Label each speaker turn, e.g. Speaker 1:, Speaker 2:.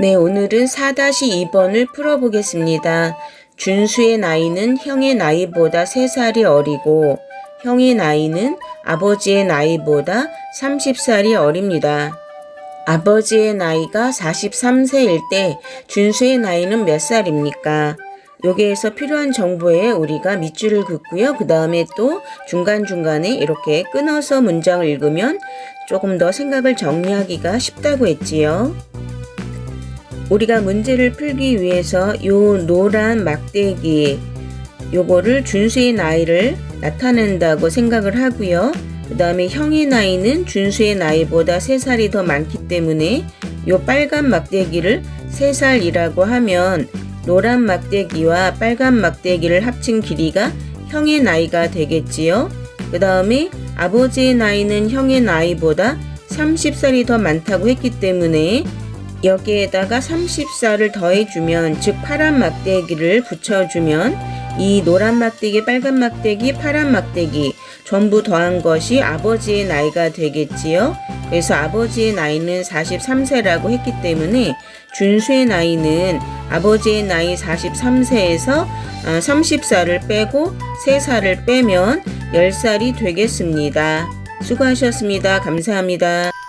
Speaker 1: 네, 오늘은 4-2번을 풀어보겠습니다. 준수의 나이는 형의 나이보다 3살이 어리고 형의 나이는 아버지의 나이보다 30살이 어립니다. 아버지의 나이가 43세일 때 준수의 나이는 몇 살입니까? 여기에서 필요한 정보에 우리가 밑줄을 긋고요. 그 다음에 또 중간중간에 이렇게 끊어서 문장을 읽으면 조금 더 생각을 정리하기가 쉽다고 했지요. 우리가 문제를 풀기 위해서 요 노란 막대기 요거를 준수의 나이를 나타낸다고 생각을 하고요. 그 다음에 형의 나이는 준수의 나이보다 3살이 더 많기 때문에 요 빨간 막대기를 3살이라고 하면 노란 막대기와 빨간 막대기를 합친 길이가 형의 나이가 되겠지요. 그 다음에 아버지의 나이는 형의 나이보다 30살이 더 많다고 했기 때문에 여기에다가 30살을 더해주면 즉 파란 막대기를 붙여주면 이 노란 막대기, 빨간 막대기, 파란 막대기 전부 더한 것이 아버지의 나이가 되겠지요. 그래서 아버지의 나이는 43세라고 했기 때문에 준수의 나이는 아버지의 나이 43세에서 30살을 빼고 3살을 빼면 10살이 되겠습니다. 수고하셨습니다. 감사합니다.